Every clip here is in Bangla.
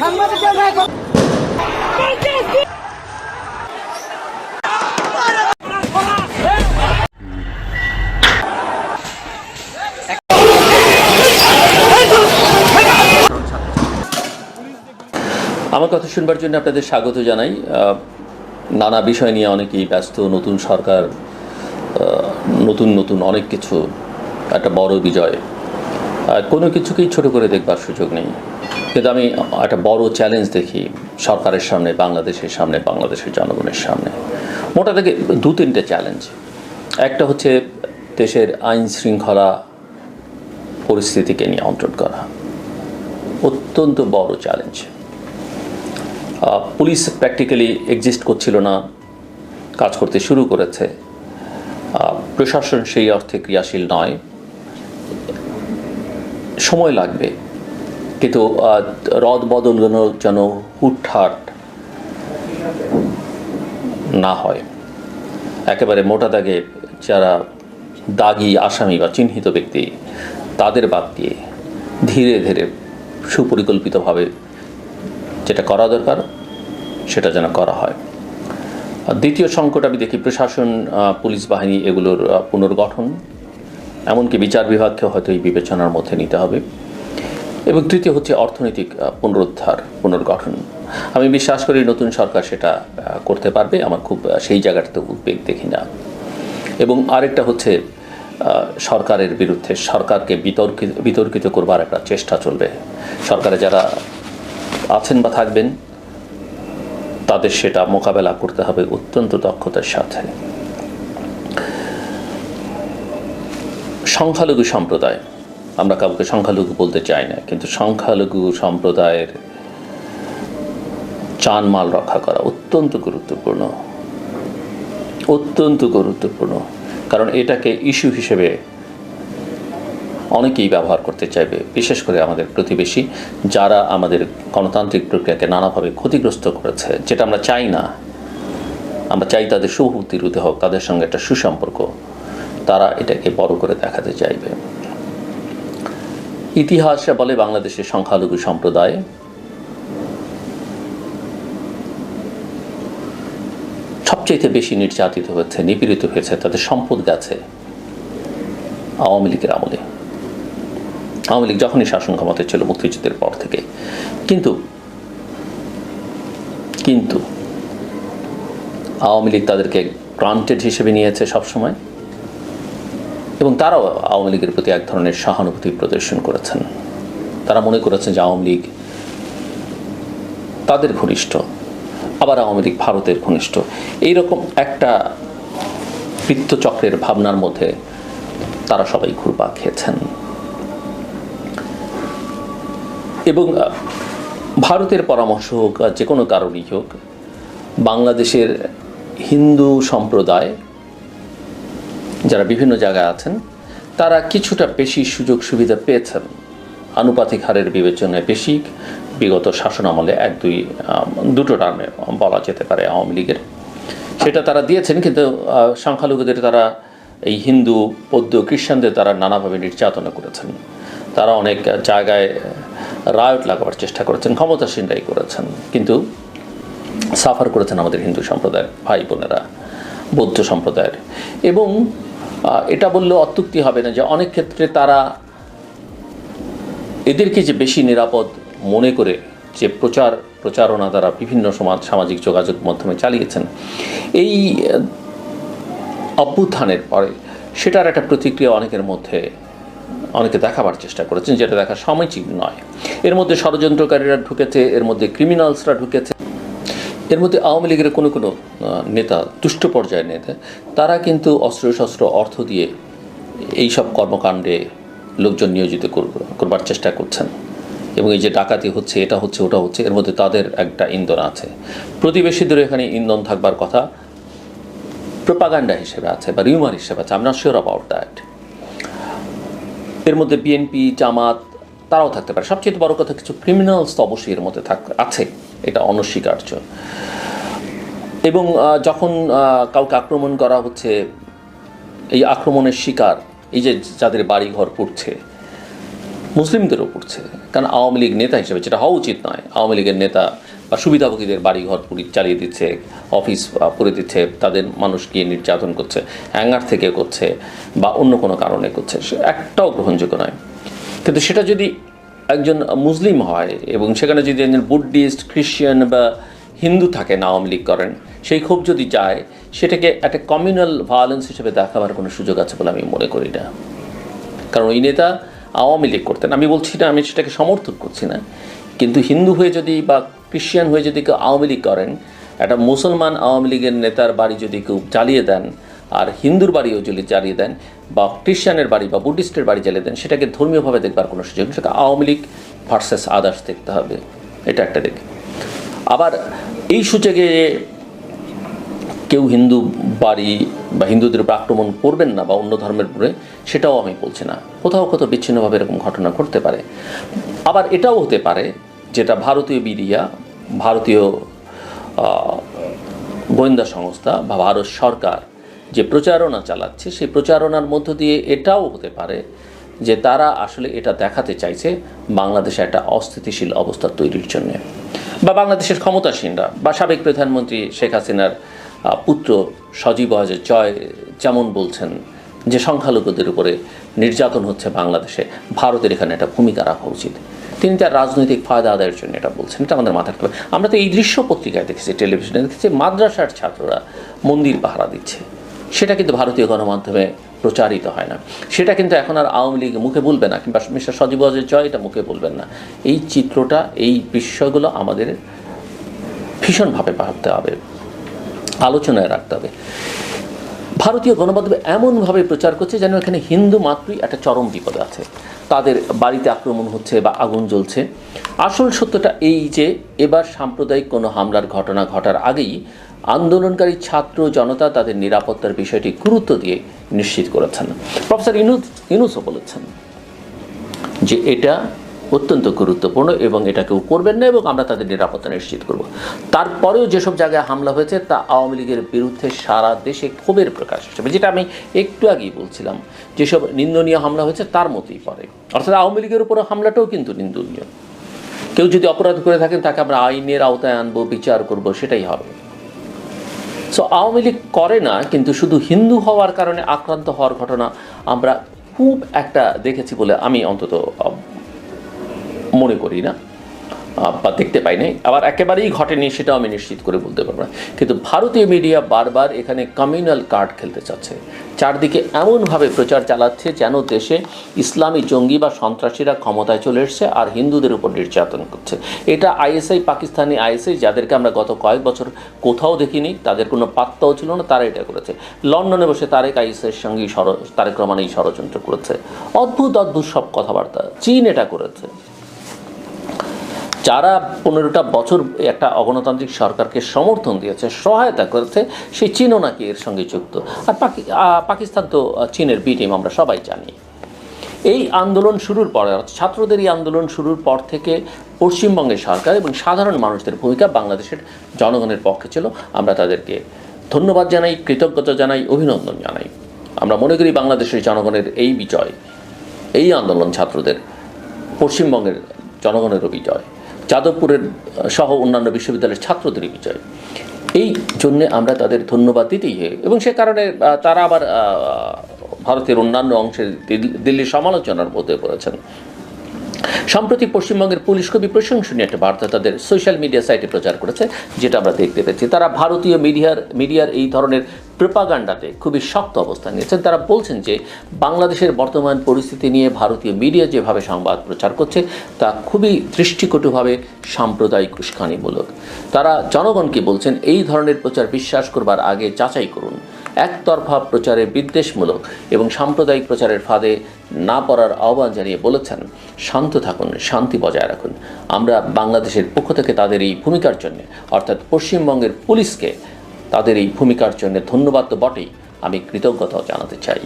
আমার কথা শুনবার জন্য আপনাদের স্বাগত জানাই। নানা বিষয় নিয়ে অনেকেই ব্যস্ত, নতুন সরকার নতুন নতুন অনেক কিছু, একটা বড় বিজয়। কোনো কিছুকেই ছোট করে দেখবার সুযোগ নেই। কিন্তু আমি একটা বড় চ্যালেঞ্জ দেখি সরকারের সামনে, বাংলাদেশের সামনে, বাংলাদেশের জনগণের সামনে। মোটা থেকে দু তিনটে চ্যালেঞ্জ একটা হচ্ছে দেশের আইন শৃঙ্খলা পরিস্থিতিকে নিয়ন্ত্রণ করা। অত্যন্ত বড় চ্যালেঞ্জ পুলিশ প্র্যাকটিক্যালি এক্সিস্ট করছিল না, কাজ করতে শুরু করেছে। প্রশাসন সেই অর্থে ক্রিয়াশীল নয়। সময় লাগবে। কিন্তু রদ বদলগুলো যেন হুটহাট না হয়। একেবারে মোটা দাগে যারা দাগি আসামি বা চিহ্নিত ব্যক্তি, তাদের বাদ দিয়ে ধীরে ধীরে সুপরিকল্পিতভাবে যেটা করা দরকার, সেটা যেন করা হয়। দ্বিতীয় সংকট আমি দেখি প্রশাসন পুলিশ বাহিনী এগুলোর পুনর্গঠন। এমনকি বিচার বিভাগকে হয়তো এই বিবেচনার মধ্যে নিতে হবে। এবং তৃতীয় হচ্ছে অর্থনৈতিক পুনরুদ্ধার, পুনর্গঠন। আমি বিশ্বাস করি নতুন সরকার সেটা করতে পারবে। আমার খুব সেই জায়গাটাতে উদ্বেগ দেখি না। এবং আরেকটা হচ্ছে সরকারের বিরুদ্ধে সরকারকে বিতর্কিত বিতর্কিত করবার একটা চেষ্টা চলবে। সরকারে যারা আছেন বা থাকবেন, তাদের সেটা মোকাবেলা করতে হবে অত্যন্ত দক্ষতার সাথে। সংখ্যালঘু সম্প্রদায় আমরা কাউকে সংখ্যালঘু বলতে চাই না, কিন্তু সংখ্যালঘু সম্প্রদায়ের চানমাল রক্ষা করা অত্যন্ত গুরুত্বপূর্ণ। অত্যন্ত গুরুত্বপূর্ণ। কারণ এটাকে ইস্যু হিসেবে অনেকেই ব্যবহার করতে চাইবে, বিশেষ করে আমাদের প্রতিবেশী, যারা আমাদের গণতান্ত্রিক প্রক্রিয়াকে নানাভাবে ক্ষতিগ্রস্ত করেছে, যেটা আমরা চাই না। আমরা চাই তাদের সুভূতি রুতে হোক, তাদের সঙ্গে একটা সুসম্পর্ক। তারা এটাকে বড় করে দেখাতে চাইবে। ইতিহাসে বলে বাংলাদেশের সংখ্যালঘু সম্প্রদায়। সবচেয়ে বেশি নির্যাতিত হয়েছে, নিপীড়িত হয়েছে তাদের সম্পদ গেছে আওয়ামী লীগের আমলে। আওয়ামী লীগ যখনই শাসন ক্ষমতায় ছিল মুক্তিযুদ্ধের পর থেকে। কিন্তু কিন্তু আওয়ামী লীগ তাদেরকে গ্রান্টেড হিসেবে নিয়েছে সবসময়। এবং তারাও আওয়ামী লীগের প্রতি এক ধরনের সহানুভূতি প্রদর্শন করেছেন। তারা মনে করেছেন যে আওয়ামী লীগ তাদের ঘনিষ্ঠ, আবার আওয়ামী লীগ ভারতের ঘনিষ্ঠ। এইরকম একটা বৃত্তচক্রের ভাবনার মধ্যে তারা সবাই ঘুরপা খেয়েছেন। এবং ভারতের পরামর্শ হোক যে কোনো কারণই হোক, বাংলাদেশের হিন্দু সম্প্রদায় যারা বিভিন্ন জায়গায় আছেন, তারা কিছুটা বেশি সুযোগ সুবিধা পেয়েছেন। আনুপাতিক হারের বিবেচনায় বেশি, বিগত শাসন আমলে এক, দুই দুটো টার্মে বলা যেতে পারে আওয়ামী লীগের। সেটা তারা দিয়েছেন, কিন্তু সংখ্যালঘুদের তারা এই হিন্দু, বৌদ্ধ, খ্রিস্টানদের তারা নানাভাবে নির্যাতনা করেছেন। তারা অনেক জায়গায় রায়ট লাগাবার চেষ্টা করেছেন, ক্ষমতাসীনরাই করেছেন। কিন্তু সাফার করেছেন আমাদের হিন্দু সম্প্রদায়ের ভাই বোনেরা, বৌদ্ধ সম্প্রদায়ের। এবং এটা বললে অত্যুক্তি হবে না যে অনেক ক্ষেত্রে তারা এদেরকে যে বেশি নিরাপদ মনে করে যে প্রচার, প্রচারণা দ্বারা বিভিন্ন সমাজ সামাজিক যোগাযোগ মাধ্যমে চালিয়েছেন, এই অভ্যুত্থানের পরে সেটার একটা প্রতিক্রিয়া অনেকের মধ্যে, অনেকে দেখাবার চেষ্টা করেছেন যেটা দেখা সমীচীন নয়। এর মধ্যে ষড়যন্ত্রকারীরা ঢুকেছে, এর মধ্যে ক্রিমিনালসরা ঢুকেছে। এর মধ্যে আওয়ামী লীগের কোনো কোনো নেতা তুষ্ট পর্যায়ের নেতা, তারা কিন্তু অস্ত্র শস্ত্র অর্থ দিয়ে এই সব কর্মকাণ্ডে লোকজন নিয়োজিত করব- করবার চেষ্টা করছেন। এবং এই যে ডাকাতি হচ্ছে, এটা হচ্ছে, ওটা হচ্ছে, এর মধ্যে তাদের একটা ইন্ধন আছে। প্রতিবেশীদের এখানে ইন্ধন থাকবার কথা প্রোপাগান্ডা হিসেবে আছে, বা রিউমার হিসেবে আছে I'm not sure about that এর মধ্যে বিএনপি জামাত, তারাও থাকতে পারে। সবচেয়ে বড় কথা, কিছু ক্রিমিনালস তো অবশ্যই এর মধ্যে থাক, আছে। এটা অনস্বীকার্য। এবং যখন কাউকে আক্রমণ করা হচ্ছে, এই আক্রমণের শিকার, এই যে যাদের বাড়ি ঘর পড়ছে, মুসলিমদেরও পড়ছে। কারণ আওয়ামী লীগ নেতা হিসেবে যেটা হওয়া উচিত নয়, আওয়ামী লীগের নেতা বা সুবিধাভোগীদের বাড়িঘর পুরি চালিয়ে দিচ্ছে, অফিস করে দিচ্ছে, তাদের মানুষকে নির্যাতন করছে, অ্যাঙ্গার থেকে করছে বা অন্য কোনো কারণে করছে একটাও গ্রহণযোগ্য নয়। কিন্তু সেটা যদি একজন মুসলিম হয় এবং সেখানে যদি একজন বুদ্ধিস্ট খ্রিশ্চান বা হিন্দু থাকেন আওয়ামী লীগ করেন, সেই ক্ষোভ যদি যায় সেটাকে একটা কমিউনাল ভায়োলেন্স হিসেবে দেখাবার কোনো সুযোগ আছে বলে আমি মনে করি না। কারণ ওই নেতা আওয়ামী লীগ করতেন। আমি বলছি না, আমি সেটাকে সমর্থন করছি না। কিন্তু হিন্দু হয়ে যদি বা খ্রিশ্চান হয়ে যদি কেউ আওয়ামী লীগ করেন, একটা মুসলমান আওয়ামী লীগের নেতার বাড়ি যদি কেউ চালিয়ে দেন আর হিন্দুর বাড়িও যদি জ্বালিয়ে দেন বা খ্রিশ্চানের বাড়ি বা বুদ্ধিস্টের বাড়ি জ্বালিয়ে দেন, সেটাকে ধর্মীয়ভাবে দেখবার কোনো সুযোগ সেটা আওয়ামী লীগ ভার্সেস আদার্স দেখতে হবে। এটা একটা দিক। আবার এই সূচকে কেউ হিন্দু বাড়ি বা হিন্দুদের উপর আক্রমণ করবেন না বা অন্য ধর্মের উপরে, সেটাও আমি বলছি না। কোথাও কোথাও বিচ্ছিন্নভাবে এরকম ঘটনা ঘটতে পারে। আবার এটাও হতে পারে যেটা ভারতীয় মিডিয়া, ভারতীয় গোয়েন্দা সংস্থা বা ভারত সরকার যে প্রচারণা চালাচ্ছে, সেই প্রচারণার মধ্য দিয়ে এটাও হতে পারে যে তারা আসলে এটা দেখাতে চাইছে বাংলাদেশে একটা অস্থিতিশীল অবস্থা তৈরির জন্য। বা বাংলাদেশের ক্ষমতাসীনরা বা সাবেক প্রধানমন্ত্রী শেখ হাসিনার পুত্র সজীব ওয়াজেদ জয়, যেমন বলছেন যে সংখ্যালঘুদের উপরে নির্যাতন হচ্ছে বাংলাদেশে, ভারতের এখানে একটা ভূমিকা রাখা উচিত। তিনি তার রাজনৈতিক ফায়দা আদায়ের জন্য এটা বলছেন, এটা আমাদের মাথায় আমরা তো এই দৃশ্য পত্রিকায় দেখেছি, টেলিভিশনে দেখেছি, মাদ্রাসার ছাত্ররা মন্দির পাহারা দিচ্ছে। সেটা কিন্তু ভারতীয় গণমাধ্যমে প্রচারিত হয় না। সেটা কিন্তু এখন আর আওয়ামী লীগ মুখে বলবে না কিংবা মিস্টার সজীব জয় এটা মুখে বলবেন না। এই চিত্রটা, এই বিষয়গুলো আমাদের ভীষণভাবে ভাবতে হবে, আলোচনায় রাখতে হবে। ভারতীয় গণমাধ্যমে এমনভাবে প্রচার করছে যেন এখানে হিন্দু মাত্রই একটা চরম বিপদে আছে। তাদের বাড়িতে আক্রমণ হচ্ছে বা আগুন জ্বলছে। আসল সত্যটা এই যে, এবার সাম্প্রদায়িক কোনো হামলার ঘটনা ঘটার আগেই আন্দোলনকারী ছাত্র জনতা তাদের নিরাপত্তার বিষয়টি গুরুত্ব দিয়ে নিশ্চিত করেছেন। প্রফেসর ইনুস ইনুসও বলেছেন যে এটা অত্যন্ত গুরুত্বপূর্ণ এবং এটা কেউ করবেন না এবং আমরা তাদের নিরাপত্তা নিশ্চিত করব। তারপরেও যেসব জায়গায় হামলা হয়েছে তা আওয়ামী লীগের বিরুদ্ধে সারা দেশে ক্ষোভের প্রকাশ হিসেবে যেটা আমি একটু আগেই বলছিলাম, যেসব নিন্দনীয় হামলা হয়েছে তার মতোই পড়ে। অর্থাৎ আওয়ামী লীগের উপর হামলাটাও কিন্তু নিন্দনীয়। কেউ যদি অপরাধ করে থাকেন তাকে আমরা আইনের আওতায় আনব, বিচার করব, সেটাই হবে। সো আওয়ামী লীগ করে না, কিন্তু শুধু হিন্দু হওয়ার কারণে আক্রান্ত হওয়ার ঘটনা আমরা খুব একটা দেখেছি বলে আমি অন্তত মনে করি না। বা দেখতে পাই নাই আবার একেবারেই ঘটেনি, সেটাও আমি নিশ্চিত করে বলতে পারব না। কিন্তু ভারতীয় মিডিয়া বারবার এখানে কমিউনাল কার্ড খেলতে চাচ্ছে। চারদিকে এমনভাবে প্রচার চালাচ্ছে যেন দেশে ইসলামী জঙ্গি বা সন্ত্রাসীরা ক্ষমতায় চলে এসছে আর হিন্দুদের উপর নির্যাতন করছে। এটা আইএসআই পাকিস্তানি আইএসআই যাদেরকে আমরা গত কয়েক বছর কোথাও দেখিনি, তাদের কোনো পাত্তাও ছিল না, তারা এটা করেছে। লন্ডনে বসে তারেক আইএসআইয়ের সঙ্গে তারেক রহমান এই ষড়যন্ত্র করেছে। অদ্ভুত অদ্ভুত সব কথাবার্তা। চীন এটা করেছে। যারা পনেরোটা বছর একটা অগণতান্ত্রিক সরকারকে সমর্থন দিয়েছে, সহায়তা করেছে, সেই চীনও নাকি এর সঙ্গে যুক্ত। আর পাকি পাকিস্তান তো চীনের বি টিম, আমরা সবাই জানি। এই আন্দোলন শুরুর পরে ছাত্রদের এই আন্দোলন শুরুর পর থেকে পশ্চিমবঙ্গের সরকার এবং সাধারণ মানুষদের ভূমিকা বাংলাদেশের জনগণের পক্ষে ছিল। আমরা তাদেরকে ধন্যবাদ জানাই, কৃতজ্ঞতা জানাই, অভিনন্দন জানাই। আমরা মনে করি বাংলাদেশের জনগণের এই বিজয়, এই আন্দোলন ছাত্রদের, পশ্চিমবঙ্গের জনগণেরও বিজয়। যাদবপুরের সহ অন্যান্য বিশ্ববিদ্যালয়ের ছাত্রদের বিজয় এই জন্যে আমরা তাদের ধন্যবাদ দিতেই এবং সে কারণে তারা আবার ভারতের অন্যান্য অংশের দিল- দিল্লির সমালোচনার মধ্যে পড়েছেন। সম্প্রতি পশ্চিমবঙ্গের পুলিশ খুবই প্রশংসনীয় একটা বার্তা তাদের সোশ্যাল মিডিয়া সাইটে প্রচার করেছে, যেটা আমরা দেখতে পেয়েছি। তারা ভারতীয় মিডিয়ার মিডিয়ার এই ধরনের প্রোপাগান্ডাতে খুবই শক্ত অবস্থান নিয়েছেন তারা বলছেন যে বাংলাদেশের বর্তমান পরিস্থিতি নিয়ে ভারতীয় মিডিয়া যেভাবে সংবাদ প্রচার করছে, তা খুবই দৃষ্টিকটুভাবে সাম্প্রদায়িক উস্কানিমূলক। তারা জনগণকে বলছেন, এই ধরনের প্রচার বিশ্বাস করবার আগে যাচাই করুন। একতরফা প্রচারে বিদ্বেষমূলক এবং সাম্প্রদায়িক প্রচারের ফাঁদে না পড়ার আহ্বান জানিয়ে বলেছেন, শান্ত থাকুন, শান্তি বজায় রাখুন। আমরা বাংলাদেশের পক্ষ থেকে তাদের এই ভূমিকার জন্য, অর্থাৎ পশ্চিমবঙ্গের পুলিশকে তাদের এই ভূমিকার জন্য ধন্যবাদ তো বটেই। আমি কৃতজ্ঞতাও জানাতে চাই।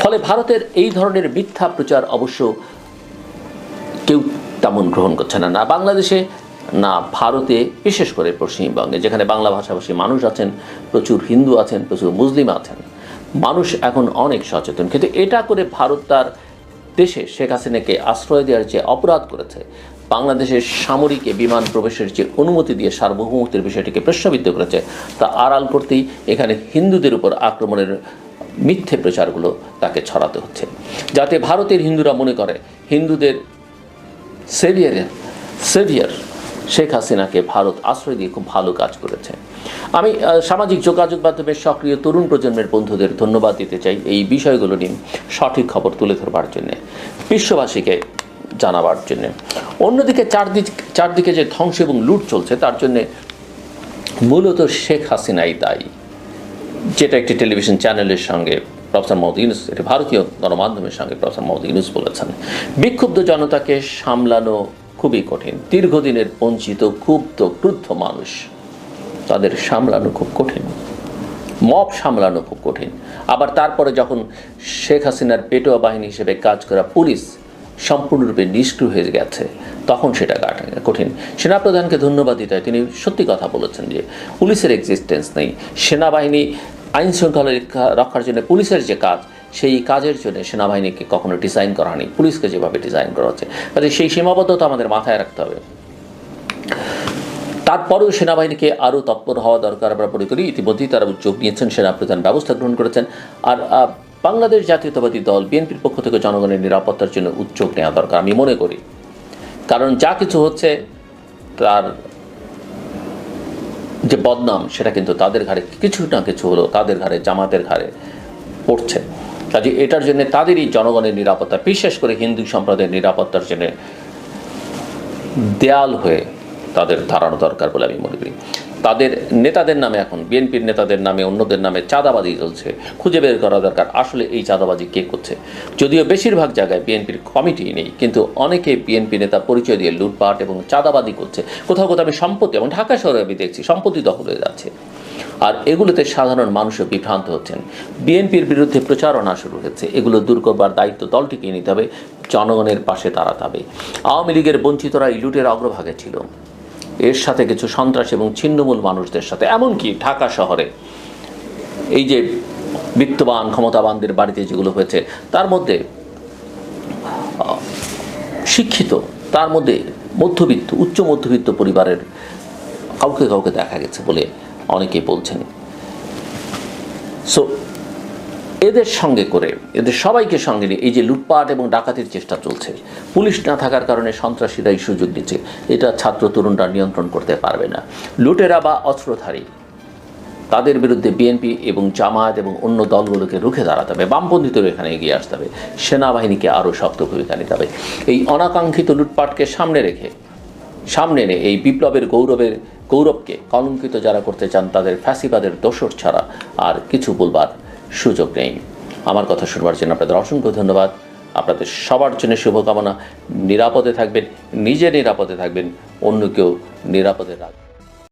ফলে ভারতের এই ধরনের মিথ্যা প্রচার অবশ্য কেউ তেমন গ্রহণ করছে না। না বাংলাদেশে, না ভারতে, বিশেষ করে পশ্চিমবঙ্গে, যেখানে বাংলা ভাষাভাষী মানুষ আছেন, প্রচুর হিন্দু আছেন, প্রচুর মুসলিম আছেন, মানুষ এখন অনেক সচেতন। কিন্তু এটা করে ভারত তার দেশে শেখ হাসিনাকে আশ্রয় দেওয়ার যে অপরাধ করেছে, বাংলাদেশের সামরিক বিমান প্রবেশের যে অনুমতি দিয়ে সার্বভৌমত্বের বিষয়টিকে প্রশ্নবিদ্ধ করেছে, তা আড়াল করতেই এখানে হিন্দুদের উপর আক্রমণের মিথ্যে প্রচারগুলো তাকে ছড়াতে হচ্ছে। যাতে ভারতের হিন্দুরা মনে করে, হিন্দুদের সেভিয়ারের, সেভিয়ার শেখ হাসিনাকে ভারত আশ্রয় দিয়ে খুব ভালো কাজ করেছে। আমি সামাজিক যোগাযোগ মাধ্যমের সক্রিয় তরুণ প্রজন্মের বন্ধুদের ধন্যবাদ দিতে চাই এই বিষয়গুলো নিয়ে সঠিক খবর তুলে ধরবার জন্যে, বিশ্ববাসীকে জানাবার জন্যে। অন্যদিকে চারদিক, চারদিকে যে ধ্বংস এবং লুট চলছে, তার জন্যে মূলত শেখ হাসিনাই দায়ী। যেটা একটি টেলিভিশন চ্যানেলের সঙ্গে প্রফেসর মোহাম্মদ ইউনুস, এটি ভারতীয় গণমাধ্যমের সঙ্গে প্রফেসর মোহাম্মদ ইউনুস বলেছেন। বিক্ষুব্ধ জনতাকে সামলানো খুবই কঠিন, দীর্ঘদিনের বঞ্চিত, ক্ষুব্ধ, ক্রুদ্ধ মানুষ। তাদের সামলানো খুব কঠিন। মব সামলানো খুব কঠিন। আবার তারপরে যখন শেখ হাসিনার পেটোয়া বাহিনী হিসেবে কাজ করা পুলিশ সম্পূর্ণরূপে নিষ্ক্রিয় হয়ে গেছে, তখন সেটা কঠিন। সেনাপ্রধানকে ধন্যবাদ দিতে হয়। তিনি সত্যি কথা বলেছেন যে পুলিশের এক্সিস্টেন্স নেই। সেনাবাহিনী আইন শৃঙ্খলা রক্ষা- রক্ষার জন্য পুলিশের যে কাজ, সেই কাজের জন্য সেনাবাহিনীকে কখনো ডিজাইন করা হয়নি। পুলিশকে যেভাবে ডিজাইন করা হচ্ছে। কাজে সেই সীমাবদ্ধতা আমাদের মাথায় রাখতে হবে। তারপরেও সেনাবাহিনীকে আরও তৎপর হওয়া দরকার আমরা মনে করি। ইতিমধ্যেই তারা উদ্যোগ নিয়েছেন সেনাপ্রধান ব্যবস্থা গ্রহণ করেছেন। আর বাংলাদেশ জাতীয়তাবাদী দল, বিএনপির পক্ষ থেকে জনগণের নিরাপত্তার জন্য উদ্যোগ নেওয়া দরকার, আমি মনে করি। কারণ যা কিছু হচ্ছে, তার যে বদনাম, সেটা কিন্তু তাদের ঘাড়ে, কিছু না কিছু হলো তাদের ঘাড়ে, জামাতের ঘাড়ে পড়ছে। কাজে এটার জন্য তাদেরই জনগণের নিরাপত্তা, বিশেষ করে হিন্দু সম্প্রদায়ের নিরাপত্তার জন্য দেয়াল হয়ে তাদের দাঁড়ানো দরকার বলে আমি মনে করি। তাদের নেতাদের নামে এখন, বিএনপির নেতাদের নামে, অন্যদের নামে চাঁদাবাজি চলছে। খুঁজে বের করা দরকার আসলে এই চাঁদাবাজি কে করছে। যদিও বেশিরভাগ জায়গায় বিএনপির কমিটি নেই, কিন্তু অনেকে বিএনপি নেতা পরিচয় দিয়ে লুটপাট এবং চাঁদাবাজি করছে। কোথাও কোথাও আমি সম্পত্তি, এবং ঢাকা শহরে আমি দেখছি, সম্পত্তি দখল হয়ে যাচ্ছে। আর এগুলোতে সাধারণ মানুষও বিভ্রান্ত হচ্ছেন। বিএনপির বিরুদ্ধে প্রচারণা শুরু হয়েছে। এগুলো দূর করবার দায়িত্ব দলটিকে নিতে হবে, জনগণের পাশে দাঁড়াতে হবে। আওয়ামী লীগের বঞ্চিতরা এই লুটের অগ্রভাগে ছিল। এর সাথে কিছু সন্ত্রাস এবং ছিন্নমূল মানুষদের সাথে। এমনকি ঢাকা শহরে এই যে বিত্তবান, ক্ষমতাবানদের বাড়িতে যেগুলো হয়েছে, তার মধ্যে শিক্ষিত, তার মধ্যে মধ্যবিত্ত, উচ্চ মধ্যবিত্ত পরিবারের কাউকে কাউকে দেখা গেছে বলে অনেকেই বলছেন। সো এদের সঙ্গে করে, এদের সবাইকে সঙ্গে নিয়ে এই যে লুটপাট এবং ডাকাতির চেষ্টা চলছে, পুলিশ না থাকার কারণে সন্ত্রাসীরাই সুযোগ নিচ্ছে, এটা ছাত্র তরুণরা নিয়ন্ত্রণ করতে পারবে না। লুটেরা বা অস্ত্রধারী, তাদের বিরুদ্ধে বিএনপি এবং জামায়াত এবং অন্য দলগুলোকে রুখে দাঁড়াতে হবে, বামপন্থীদেরও এখানে এগিয়ে আসতে হবে, সেনাবাহিনীকে আরও শক্ত ভূমিকা নিতে হবে। এই অনাকাঙ্ক্ষিত লুটপাটকে সামনে রেখে, সামনে এনে এই বিপ্লবের গৌরবের, গৌরবকে কলঙ্কিত যারা করতে চান, তাদের ফ্যাসিবাদের দোষর ছাড়া আর কিছু বলবার সুযোগ নেই। আমার কথা শুনবার জন্য আপনাদের অসংখ্য ধন্যবাদ। আপনাদের সবার জন্য শুভকামনা। নিরাপদে থাকবেন, নিজে নিরাপদে থাকবেন, অন্য কেউ নিরাপদে রাখবেন